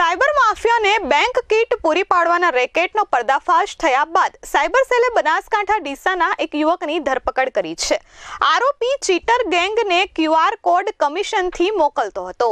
Cyber માફિયાને bank kit પૂરી પાડવાના રેકેટનો પર્દાફાશ થયા બાદ સાયબર સેલે બનાસકાંઠા ડીસાના એક યુવકની ધરપકડ કરી છે. આરોપી ચીટર ગેંગને ક્યુઆર કોડ કમિશનથી મોકલતો હતો.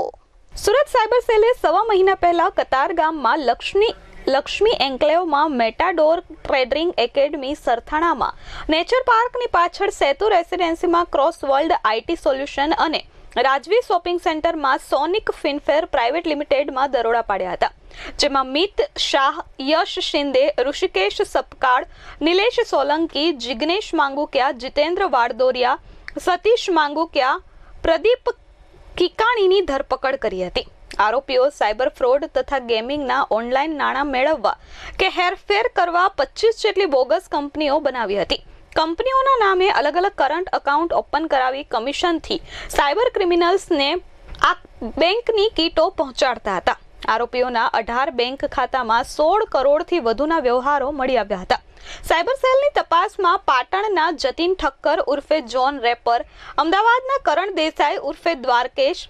સુરત સાયબર સેલે સવા મહિના પહેલા કતાર ગામમાં લક્ષ્મી લક્ષ્મી એન્કલેવમાં મેટાડોર ટ્રેડિંગ એકેડમી સરથાણામાં નેચર પાર્કની પાછળ સેતુ રેસિડેન્સીમાં ક્રોસ વર્લ્ડ આઈટી સોલ્યુશન અને રાજવી શોપિંગ સેન્ટરમાં સોનિક ફિનફેર પ્રાઇવેટ લિમિટેડમાં દરોડા પાડ્યા હતા, જેમાં મિત શાહ, યશ શિંદે, ઋષિકેશ સપકાળ, નિલેશ સોલંકી, જિગ્નેશ માંગુકિયા, જીતેન્દ્ર વાડદોરિયા, સતીશ માંગુકિયા, પ્રદીપ કિકાણીની ધરપકડ કરી હતી. આરોપીઓ સાયબર ફ્રોડ તથા ગેમિંગના ઓનલાઈન નાણાં મેળવવા કે હેરફેર કરવા પચીસ જેટલી બોગસ કંપનીઓ બનાવી હતી. કંપનીઓના નામે અલગ અલગ કરંટ એકાઉન્ટ ઓપન કરાવી કમિશનથી સાયબર ક્રિમિનલ્સને આ બેંકની કીટો પહોંચાડતા હતા. આરોપીઓના અઢાર બેંક ખાતામાં સોળ કરોડથી વધુના વ્યવહારો મળી આવ્યા હતા. સાયબર સેલની તપાસમાં પાટણના જતીન ઠક્કર ઉર્ફે જોન રેપર, અમદાવાદના કરણ દેસાઈ ઉર્ફે દ્વારકેશ,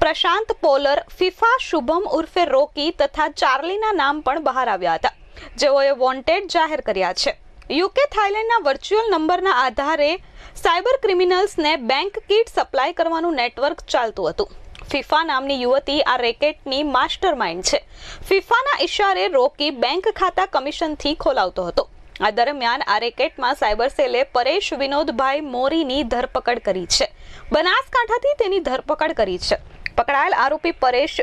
પ્રશાંત પોલર, ફિફા શુભમ ઉર્ફે રોકી તથા ચાર્લીના નામ પણ બહાર આવ્યા હતા. જેઓએ વોન્ટેડ જાહેર કર્યા છે. યુકે થાઇલેન્ડના વર્ચ્યુઅલ નંબરના આધારે સાયબર ક્રિમિનલ્સને બેંક કીટ સપ્લાય કરવાનું નેટવર્ક ચાલતું હતું. ફિફા નામની યુવતી આ રેકેટની માસ્ટર માઇન્ડ છે. ફિફાના ઇશારે રોકી બેંક ખાતા કમિશનથી ખોલાવતો હતો. આ દરમિયાન આ રેકેટમાં સાયબર સેલે પરેશ વિનોદભાઈ મોરીની ધરપકડ કરી છે. બનાસકાંઠાથી તેની ધરપકડ કરી છે. પકડાયેલ આરોપી પરેશ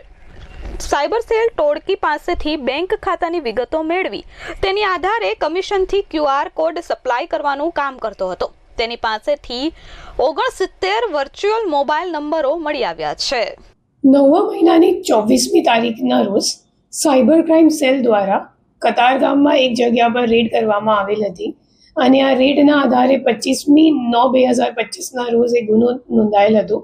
સાયબર સેલ ટોળકી પાસેથી બેંક ખાતાની વિગતો મેળવી. તેની આધારે કમિશનથી ક્યુઆર કોડ સપ્લાય કરવાનું કામ કરતો હતો. તેની પાસેથી ઓગણસિત્તેર વર્ચ્યુઅલ મોબાઈલ નંબરો મળી આવ્યા છે. નવમા મહિનાની ચોવીસમી તારીખના રોજ સાયબર ક્રાઇમ સેલ દ્વારા કતાર ગામમાં એક જગ્યા પર રેડ કરવામાં આવેલ હતી અને આ રેડના આધારે પચીસમી નવ બે હજાર પચીસના રોજ એ ગુનો નોંધાયેલ હતો.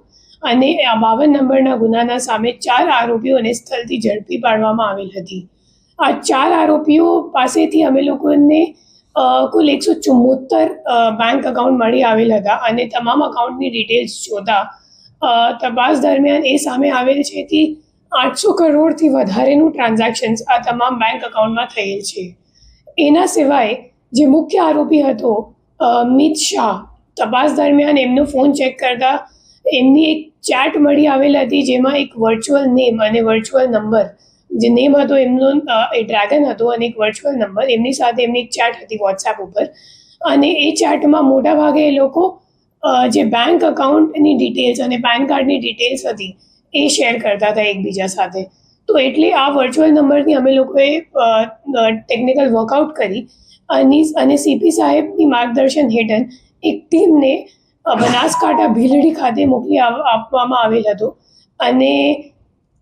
અને આ બાવન નંબરના ગુનાના સામે ચાર આરોપીઓને સ્થળથી ઝડપી પાડવામાં આવેલ હતી. આ ચાર આરોપીઓ પાસેથી અમે લોકોને કુલ એકસો ચુમ્મોતર બેંક અકાઉન્ટ મળી આવેલ હતા અને તમામ અકાઉન્ટની ડિટેલ્સ જોતા તપાસ દરમિયાન એ સામે આવેલ છે કે આઠસો કરોડથી વધારેનું ટ્રાન્ઝેક્શન્સ આ તમામ બેંક અકાઉન્ટમાં થયેલ છે. એના સિવાય જે મુખ્ય આરોપી હતો મિત શાહ, તપાસ દરમિયાન એમનો ફોન ચેક કરતા એમની એક ચાટ મળી આવેલ હતી જેમાં એક વર્ચ્યુઅલ નેમ અને વર્ચ્યુઅલ નંબર જે નેમ હતો એમનો એ ડ્રેગન હતો અને એક વર્ચ્યુઅલ નંબર એમની સાથે એમની એક ચાટ હતી વોટ્સએપ ઉપર. અને એ ચાટમાં મોટા ભાગે એ લોકો જે બેંક અકાઉન્ટની ડિટેલ્સ અને પેન કાર્ડની ડિટેલ્સ હતી, એ શેર કરતા હતા એકબીજા સાથે. તો એટલે આ વર્ચ્યુઅલ નંબરથી અમે લોકોએ ટેકનિકલ વર્કઆઉટ કરી. અને અને સીપી સાહેબની માર્ગદર્શન હેઠળ એક ટીમને બનાસકાંઠા ભીલડી ખાતે મોકલી આપવામાં આવેલ હતો. અને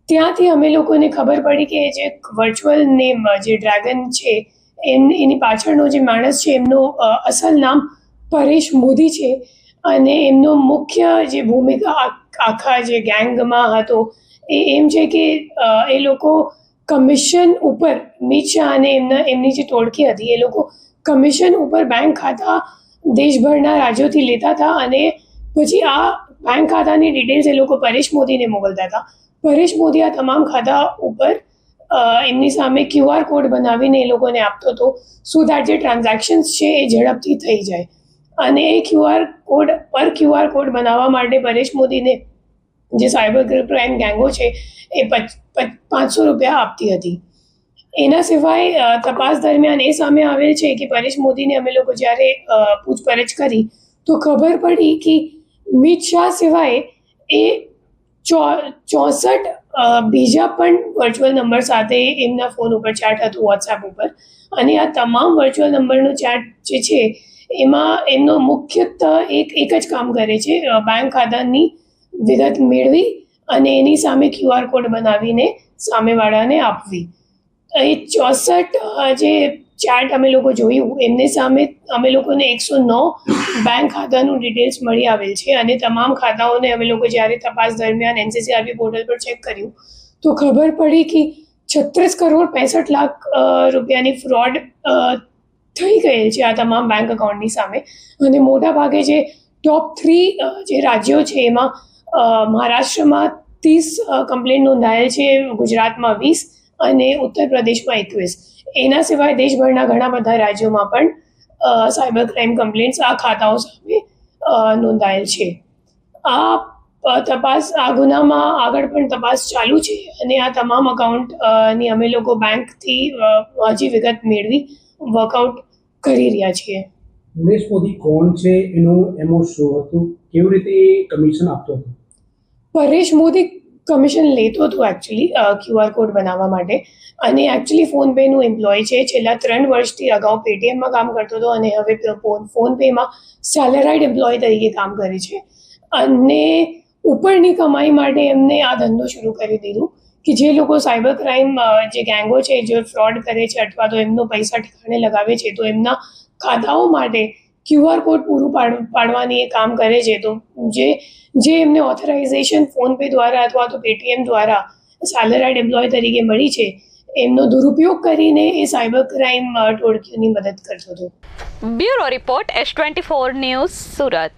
ત્યાંથી અમે લોકોને ખબર પડી કે જે વર્ચ્યુઅલ નેમ જે ડ્રેગન છે, એમ, એની પાછળનો જે માણસ છે, એમનું અસલ નામ પરેશ મોદી છે. અને એમનો મુખ્ય જે ભૂમિકા આખા જે ગેંગમાં હતો, એ એમ છે કે એ લોકો કમિશન ઉપર મિત અને એમના, એમની જે ટોળકી હતી, એ લોકો કમિશન ઉપર બેંક ખાતા દેશભરના રાજ્યોથી લેતા હતા અને પછી આ બેંક ખાતાની ડિટેલ્સ એ લોકો પરેશ મોદીને મોકલતા હતા. પરેશ મોદી આ તમામ ખાતા ઉપર એમની સામે ક્યુઆર કોડ બનાવીને એ લોકોને આપતો હતો. સો દેટ જે ટ્રાન્ઝેક્શન્સ છે એ ઝડપથી થઈ જાય. અને એ ક્યુઆર કોડ પર ક્યુઆર કોડ બનાવવા માટે પરેશ મોદીને જે સાયબર ક્રાઇમ ગેંગો છે, એ પચ- પચ- પાંચસો રૂપિયા આપતી હતી. એના સિવાય તપાસ દરમિયાન એ સામે આવેલ છે કે પરેશ મોદીને અમે લોકો જ્યારે પૂછપરછ કરી, તો ખબર પડી કે મિત શાહ સિવાય એ ચોસઠ બીજા પણ વર્ચ્યુઅલ નંબર સાથે એમના ફોન ઉપર ચેટ હતું વોટ્સએપ ઉપર. અને આ તમામ વર્ચ્યુઅલ નંબરનો ચેટ જે છે, એમાં એમનો મુખ્યત્વ એક એક જ કામ કરે છે બેંક ખાતાની વિગત મેળવી અને એની સામે ક્યુઆર કોડ બનાવીને સામેવાળાને આપવી. એ ચોસઠ જે ચાર્ટ અમે લોકો જોયું, એમની સામે અમે લોકોને એકસો નવ બેંક ખાતાનું ડિટેલ્સ મળી આવેલ છે અને તમામ ખાતાઓને અમે લોકો જ્યારે તપાસ દરમિયાન એનસીસીઆરબી પોર્ટલ પર ચેક કર્યું, તો ખબર પડી કે છત્રીસ કરોડ પેસઠ લાખ રૂપિયાની ફ્રોડ થઈ ગયેલ છે આ તમામ બેંક અકાઉન્ટની સામે. અને મોટા ભાગે જે ટોપ થ્રી જે રાજ્યો છે એમાં મહારાષ્ટ્રમાં ત્રીસ કમ્પ્લેન નોંધાયેલ છે, ગુજરાતમાં વીસ અને ઉત્તર પ્રદેશમાં એકવીસ. એના સિવાય દેશભરના ઘણા બધા રાજ્યોમાં પણ સાયબર ક્રાઇમ કમ્પ્લેન્ટ્સ આ ખાતાઓ સામે નોંધાયેલ છે. આ તપાસ આ ગુનામાં આગળ પણ તપાસ ચાલુ છે અને આ તમામ અકાઉન્ટની અમે લોકો બેંકથી હજી વિગત મેળવી વર્કઆઉટ કરી રહ્યા છીએ. ઉમેશ મોદી કોણ છે? એનું એમો શું હતું? કેવી રીતે કમિશન આપતો હતો? પરેશ મોદી કમિશન લેતો હતો એકચ્યુઅલી ક્યુઆર કોડ બનાવવા માટે. અને એકચ્યુઅલી ફોનપેનું એમ્પ્લોય છે, છેલ્લા ત્રણ વર્ષથી અગાઉ પેટીએમમાં કામ કરતો હતો અને હવે ફોન, ફોનપેમાં સેલેરાઇડ એમ્પ્લોય તરીકે કામ કરે છે. અને ઉપરની કમાઈ માટે એમને આ ધંધો શરૂ કરી દીધું કે જે લોકો સાયબર ક્રાઇમ જે ગેંગો છે, જે ફ્રોડ કરે છે, અથવા તો એમનો પૈસા ઠેકાણે લગાવે છે, તો એમના ખાતાઓ માટે ક્યુઆર કોડ પૂરું પાડ, પાડવાની એ કામ કરે છે તો જે જે એમને ઓથોરાઇઝેશન ફોનપે દ્વારા અથવા તો પેટીએમ દ્વારા સેલરાઇડ એમ્પ્લોય તરીકે મળી છે, એમનો દુરુપયોગ કરીને એ સાયબર ક્રાઇમ ટોળકીઓની મદદ કરતો હતો. Bureau report S twenty four news Surat.